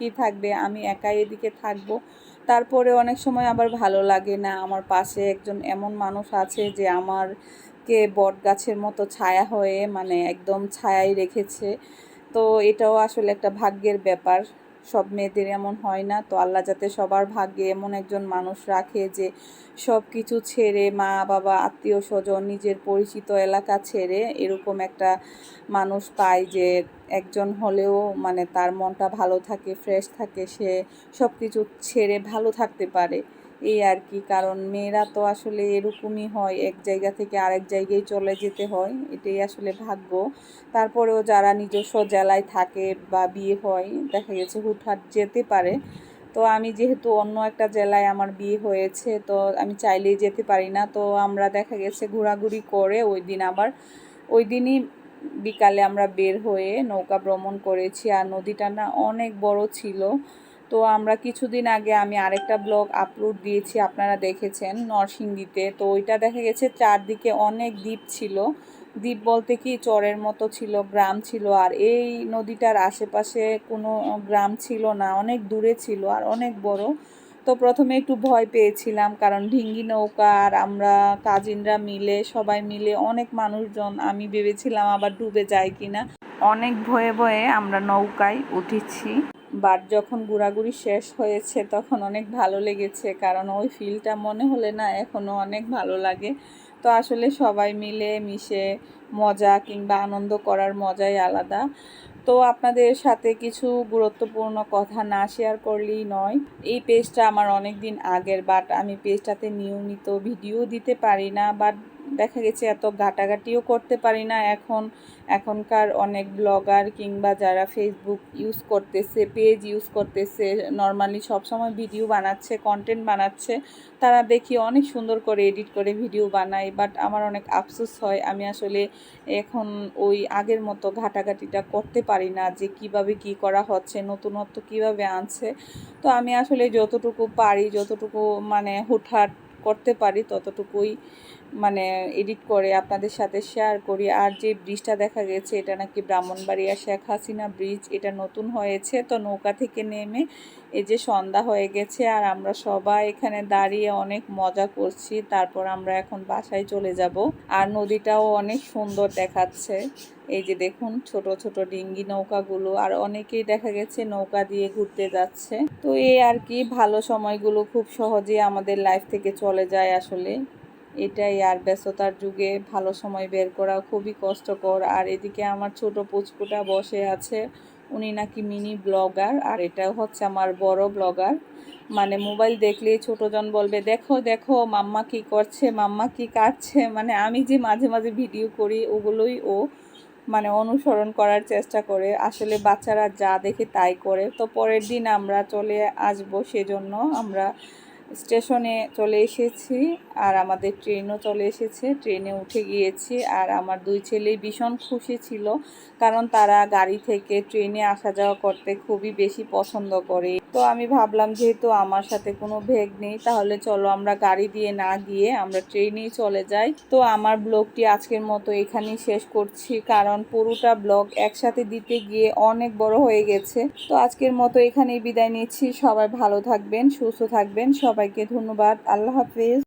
কি থাকবে? আমি একাই এদিকে থাকব। তারপরে অনেক সময় আবার ভালো লাগে না। আমার পাশে একজন এমন মানুষ আছে যে আমারকে বট গাছের মতো ছায়া হয়ে মানে একদম ছায়াই রেখেছে। তো এটাও আসলে একটা ভাগ্যের ব্যাপার। সব মেয়েদের এমন হয় না। তো আল্লাহ যাতে সবার ভাগ্যে এমন একজন মানুষ রাখে যে সব কিছু ছেড়ে মা, বাবা, আত্মীয়, স্বজন, নিজের পরিচিত এলাকা ছেড়ে এরকম একটা মানুষ পায় যে একজন হলেও মানে তার মনটা ভালো থাকে ফ্রেশ থাকে, সে সব কিছু ছেড়ে ভালো থাকতে পারে। এই আর কি, কারণ মেয়েরা তো আসলে এরকমই হয়, এক জায়গা থেকে আরেক জায়গায় চলে যেতে হয়, এটাই আসলে ভাগ্য। তারপরেও যারা নিজস্ব জেলায় থাকে বা বিয়ে হয়, দেখা গেছে হুটহাট যেতে পারে। তো আমি যেহেতু অন্য একটা জেলায় আমার বিয়ে হয়েছে, তো আমি চাইলেই যেতে পারি না। তো আমরা দেখা গেছে ঘোরাঘুরি করে ওই দিন আবার, ওই দিনই বিকালে আমরা বের হয়ে নৌকা ভ্রমণ করেছি। আর নদীটা না অনেক বড় ছিল। তো আমরা কিছুদিন আগে আমি আরেকটা ব্লগ আপলোড দিয়েছি, আপনারা দেখেছেন নরসিংদীতে। তো ওইটা দেখা গেছে চারদিকে অনেক দ্বীপ ছিল। দ্বীপ বলতে কি চরের মতো ছিল, গ্রাম ছিল, আর এই নদীটার আশেপাশে কোনো গ্রাম ছিল না, অনেক দূরে ছিল আর অনেক বড়। তো প্রথমে একটু ভয় পেয়েছিলাম, কারণ ঢিঙ্গি নৌকা আর আমরা কাজিনরা মিলে, সবাই মিলে অনেক মানুষজন, আমি ভেবেছিলাম আবার ডুবে যায় কিনা। অনেক ভয়ে ভয়ে আমরা নৌকায় উঠেছি। বাট যখন ঘোরাঘুরি শেষ হয়েছে তখন অনেক ভালো লেগেছে, কারণ ওই ফিলটা মনে হলে না এখনও অনেক ভালো লাগে। তো আসলে সবাই মিলে মিশে মজা কিংবা আনন্দ করার মজাই আলাদা। তো আপনাদের সাথে কিছু গুরুত্বপূর্ণ কথা না শেয়ার করলেই নয়, এই পেজটা আমার অনেক দিন আগের বাট আমি পেজটাতে নিয়মিত ভিডিও দিতে পারি না বাট দেখা গেছে এত ঘাটাঘাটিও করতে পারি না। এখন, এখনকার অনেক ব্লগার কিংবা যারা ফেসবুক ইউজ করতেছে পেজ ইউজ করতেছে নর্মালি সবসময় ভিডিও বানাচ্ছে কন্টেন্ট বানাচ্ছে, তারা দেখি অনেক সুন্দর করে এডিট করে ভিডিও বানায়। বাট আমার অনেক আফসোস হয়, আমি আসলে এখন ওই আগের মতো ঘাটাঘাটিটা করতে পারি না যে কীভাবে কি করা হচ্ছে, নতুনত্ব কীভাবে আনছে। তো আমি আসলে যতটুকু পারি, যতটুকু মানে হুটহাট করতে পারি, ততটুকুই মানে এডিট করে আপনাদের সাথে শেয়ার করি। আর যে ব্রিজটা দেখা গেছে, এটা নাকি ব্রাহ্মণবাড়িয়া শেখ হাসিনা ব্রিজ এটা নতুন হয়েছে। তো নৌকা থেকে নেমে এই যে সন্ধ্যা হয়ে গেছে আর আমরা সবাই এখানে দাঁড়িয়ে অনেক মজা করছি। তারপর আমরা এখন বাসায় চলে যাব। আর নদীটাও অনেক সুন্দর দেখাচ্ছে। এই যে দেখুন, ছোট ছোট ডিঙ্গি নৌকাগুলো। আর অনেকেই দেখা গেছে নৌকা দিয়ে ঘুরতে যাচ্ছে। তো এই আর কি, ভালো সময়গুলো খুব সহজে আমাদের লাইফ থেকে চলে যায় আসলে। এটাই আর ব্যস্ততার যুগে ভালো সময় বের করা খুবই কষ্টকর। আর এদিকে আমার ছোট পুচকুটা বসে আছে। উনি নাকি মিনি ব্লগার, আর এটা হচ্ছে আমার বড় ব্লগার। মানে মোবাইল দেখলেই ছোটজন বলবে, দেখো দেখো, মাম্মা কি করছে, মাম্মা কি কাটছে। মানে আমি যে মাঝে মাঝে ভিডিও করি, ওগুলোই ও মানে অনুসরণ করার চেষ্টা করে। আসলে বাচ্চারা যা দেখে তাই করে। তো পরের দিন আমরা চলে আসব সেজন্য আমরা স্টেশনে চলে এসেছি আর আমাদের ট্রেনও চলে এসেছে। ট্রেনে উঠে গিয়েছি আর আমার দুই ছেলেই ভীষণ খুশি ছিল, কারণ তারা গাড়ি থেকে ট্রেনে আসা যাওয়া করতে খুবই বেশি পছন্দ করে। তো আমি ভাবলাম, যেহেতু আমার সাথে কোনো ভেগ নেই, তাহলে চলো আমরা গাড়ি দিয়ে না গিয়ে আমরা ট্রেনেই চলে যাই। তো আমার ব্লগটি আজকের মতো এখানেই শেষ করছি, কারণ পুরোটা ব্লগ একসাথে দিতে গিয়ে অনেক বড় হয়ে গেছে। তো আজকের মতো এখানেই বিদায় নিচ্ছি। সবাই ভালো থাকবেন, সুস্থ থাকবেন। সবাইকে ধন্যবাদ। আল্লাহ হাফিজ।